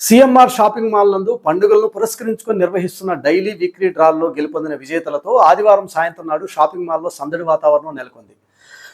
CMR shopping mall నందు పండుగలను పురస్కరించుకొని నిర్వహిస్తున్న డైలీ వీక్లీ డ్రాల్లో గెలుపొందిన విజేతలతో ఆదివారం సాయంత్రం నాడు షాపింగ్ మాల్లో సందడి వాతావరణం నెలకొంది.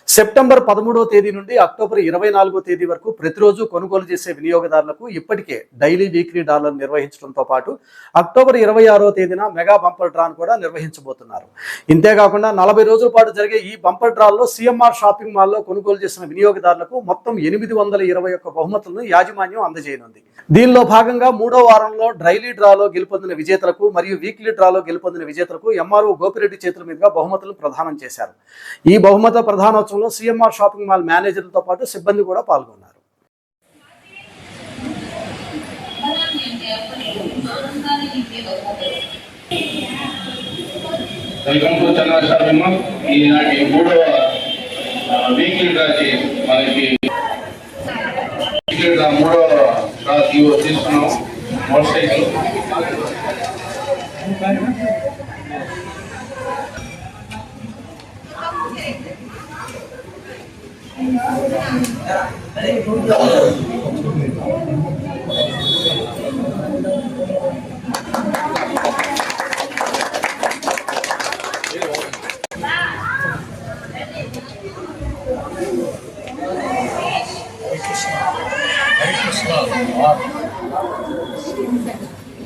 సెప్టెంబర్ పదమూడవ తేదీ నుండి అక్టోబర్ ఇరవై నాలుగో తేదీ వరకు ప్రతిరోజు కొనుగోలు చేసే వినియోగదారులకు ఇప్పటికే డైలీ వీక్లీ డాలర్ నిర్వహించడంతో పాటు అక్టోబర్ ఇరవై ఆరో తేదీన మెగా బంపర్ డ్రాను కూడా నిర్వహించబోతున్నారు. ఇంతేకాకుండా నలభై రోజుల పాటు జరిగే ఈ బంపర్ డ్రాల్లో సిఎంఆర్ షాపింగ్ మాల్లో కొనుగోలు చేసిన వినియోగదారులకు మొత్తం ఎనిమిది వందల ఇరవై ఒక్క బహుమతులను యాజమాన్యం అందజేయనుంది. దీనిలో భాగంగా మూడో వారంలో డ్రైలీ డ్రాలో గెలుపొందిన విజేతలకు మరియు వీక్లీ డ్రాలో గెలుపొందిన విజేతలకు ఎంఆర్ఓ గోపిరెడ్డి చేతుల మీదుగా బహుమతులు ప్రదానం చేశారు. ఈ బహుమతుల సమావేశంలో సిఎంఆర్ షాపింగ్ మాల్ మేనేజర్లతో పాటు సిబ్బంది కూడా పాల్గొన్నారు. Welcome to Chandra shopping mall. ఈనాటి మూడవ వీక్లీ డ్రాకి మనకి. వీక్లీ డ్రా మూడవ తీసుకున్నాం motorcycle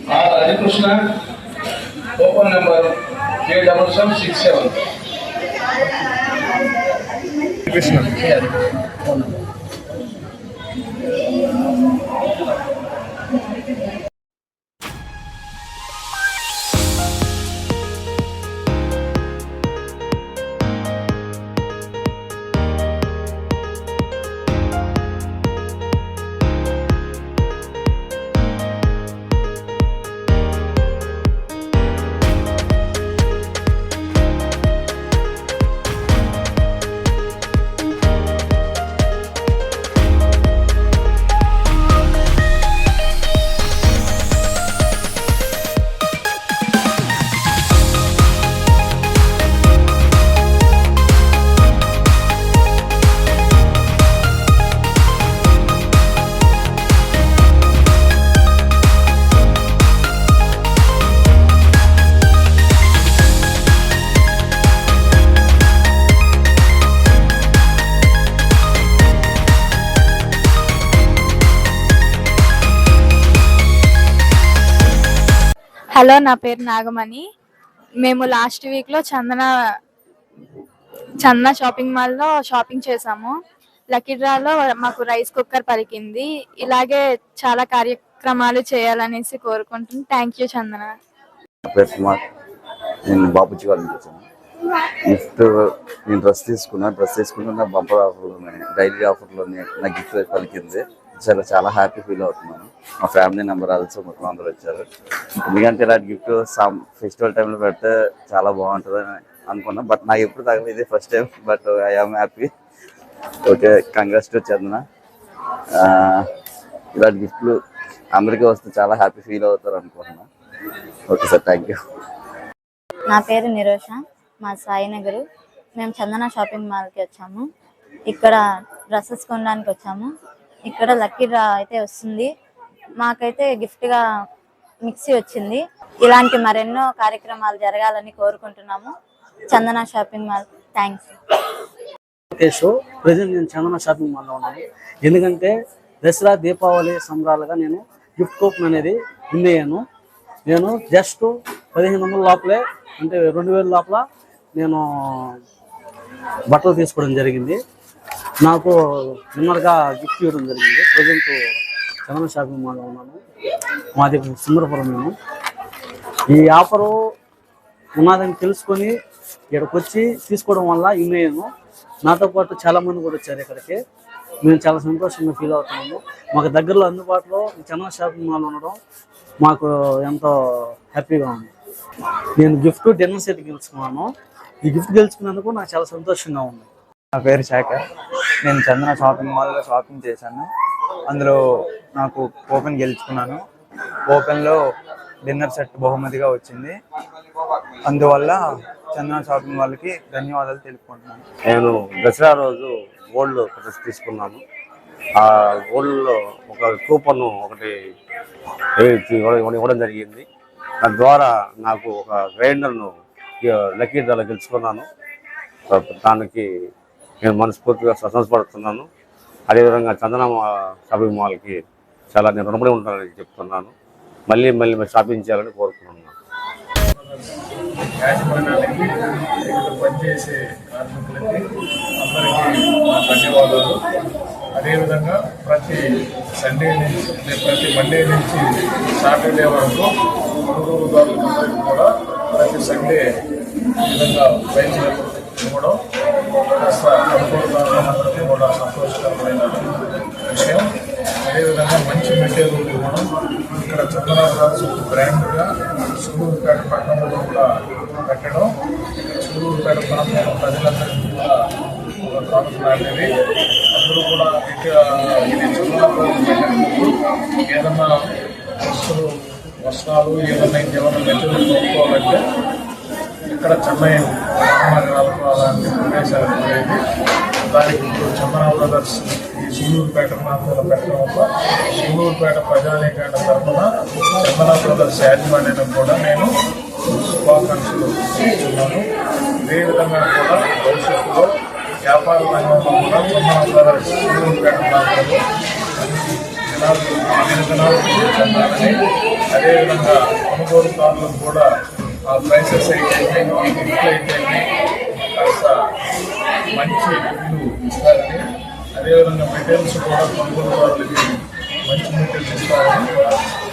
Hare Krishna, open number K double seven six seven. Krishna hello నా పేరు నాగమణి. మేము లాస్ట్ వీక్లో చందన చందన షాపింగ్ మాల్లో షాపింగ్ చేసాము. లక్కీ డ్రాలో మాకు రైస్ కుక్కర్ పలికింది ఇలాగే చాలా కార్యక్రమాలు చేయాలనేసి కోరుకుంటున్నాను థ్యాంక్ యూ చందన. నేను బాబుజీ వాళ్ళ గిఫ్ట్ నేను డ్రెస్ తీసుకున్నా. డ్రెస్ తీసుకుంటే నా బంపర్ ఆఫర్లోనే డైలీ ఆఫర్లోనే నా గిఫ్ట్ పలికింది చాలా చాలా హ్యాపీ ఫీల్ అవుతున్నాను. మా ఫ్యామిలీ నెంబర్ ఆల్సో మొత్తం అందరూ వచ్చారు. ఎందుకంటే ఇలాంటి గిఫ్ట్ సమ్ ఫెస్టివల్ టైంలో పెడితే చాలా బాగుంటుందని అనుకున్నా. బట్ నాకు ఎప్పుడు తగలేదు ఇదే first time but I am happy okay congrats to Chandana. ఇలాంటి గిఫ్ట్లు అందరికీ వస్తే చాలా హ్యాపీ ఫీల్ అవుతారు అనుకుంటున్నా. ఓకే సార్ థ్యాంక్ యూ నా పేరు నిరోష. మా సాయినగర్ మేము చందన షాపింగ్ మాల్కి వచ్చాము. ఇక్కడ డ్రెస్సెస్ కొనడానికి వచ్చాము. ఇక్కడ లక్కీ డ్రా అయితే వస్తుంది. మాకైతే గిఫ్ట్గా మిక్సీ వచ్చింది. ఇలాంటి మరెన్నో కార్యక్రమాలు జరగాలని కోరుకుంటున్నాము. Chandana shopping mall thanks. Lokesh present నేను చందన షాపింగ్ మాల్లో ఉన్నాను. ఎందుకంటే దసరా దీపావళి సంబరాలుగా నేను గిఫ్ట్ కూపన్ అనేది విన్ అయ్యాను. నేను జస్ట్ పదిహేను వందల లోపలే అంటే రెండు వేల లోపల నేను బట్టలు తీసుకోవడం జరిగింది. నాకు విన్నర్గా గిఫ్ట్ ఇవ్వడం జరిగింది. ప్రజెంట్ చందన షాపింగ్ మాల్లో ఉన్నాను మాది సుందరపురం నేను ఈ ఆఫరు ఉన్నదని తెలుసుకొని ఇక్కడికి వచ్చి తీసుకోవడం వల్ల ఇన్ నాతో పాటు చాలా మంది కూడా వచ్చారు ఇక్కడికి. మేము చాలా సంతోషంగా ఫీల్ అవుతున్నాము. మాకు దగ్గరలో అందుబాటులో ఈ చందన షాపింగ్ మాల్ ఉండడం మాకు ఎంతో హ్యాపీగా ఉంది. నేను గిఫ్ట్ డిన్నర్ సెట్ గెలుచుకున్నాను. ఈ గిఫ్ట్ గెలుచుకున్నందుకు నాకు చాలా సంతోషంగా ఉంది. నా పేరు శాఖ. నేను చందన షాపింగ్ మాల్లో షాపింగ్ చేశాను. అందులో నాకు ఓపెన్ గెలుచుకున్నాను. ఓపెన్లో డిన్నర్ సెట్ బహుమతిగా వచ్చింది. అందువల్ల చందన షాపింగ్ వాళ్ళకి ధన్యవాదాలు తెలుపుకుంటున్నాను. నేను దసరా రోజు గోల్డ్ డ్రెస్ తీసుకున్నాను. ఆ గోల్డ్లో ఒక కూపన్ ఒకటి ఇవ్వడం జరిగింది. దాని ద్వారా నాకు ఒక గ్రైండర్ను లక్కీ డ్రాలో గెలుచుకున్నాను. దానికి నేను మనస్ఫూర్తిగా సంతోషపడుతున్నాను అదేవిధంగా చందన షాపింగ్ మాల్కి చాలా నేను రుణపడి ఉంటానని చెప్తున్నాను. మళ్ళీ మళ్ళీ మీరు షాపింగ్ చేయాలని కోరుకుంటున్నాను. పనిచేసే కార్మికులకి ధన్యవాదాలు. అదేవిధంగా ప్రతి సండే నుంచి ప్రతి మండే నుంచి సాటర్డే వరకు కొనుగోలుదారులందరికీ కూడా ప్రతి సండే ఈ విధంగా ప్రైజ్ ఇవ్వడం కాస్త కొనుగోలుదారులందరికీ కూడా సంతోషకరమైన విషయం అదేవిధంగా మంచి మెటీరియల్ ఇవ్వడం ఇక్కడ చంద్రరాజు బ్రాండ్గా సూళ్ళూరుపేట పట్టణంలో కూడా పెట్టడం సూళ్ళూరుపేట ప్రాంతంలో ప్రజలందరికీ కూడా ఒక ప్రాంతం లాంటిది అందరూ కూడా ఇక్కడ ఇది చంద్రరాజు ఏదన్నా వస్తువులు వస్త్రాలు ఏదన్నా ఇంకేమన్నా మెటీరియల్ కొనుక్కోవాలంటే ఇక్కడ చెన్నై మహానగరాలకు అలాంటి ప్రదేశాలకు దానికి ఇప్పుడు చందన బ్రదర్స్ ఈ సూళ్ళూరుపేట ప్రాంతంలో పెట్టడం వల్ల సూళ్ళూరుపేట ప్రజానీకాల తరఫున చందన బ్రదర్స్ యాజమాన్యం కూడా నేను శుభాకాంక్షలు ఇస్తున్నాను అదేవిధంగా కూడా భవిష్యత్తులో వ్యాపార రంగంలో కూడా చందన బ్రదర్స్ సూలూరుపేట ప్రాంతంలో జనాలు చెందాలని అదేవిధంగా కొనుగోలుదారులకు కూడా ఆ ప్రైసెస్ అయితే గిఫ్ట్లు అయితే కాస్త మంచి ఇల్లు ఇస్తారని అదేవిధంగా మెటీరియల్స్ కూడా కొనుగోలుదారులకి మంచి మెటీరియల్స్ ఇస్తారని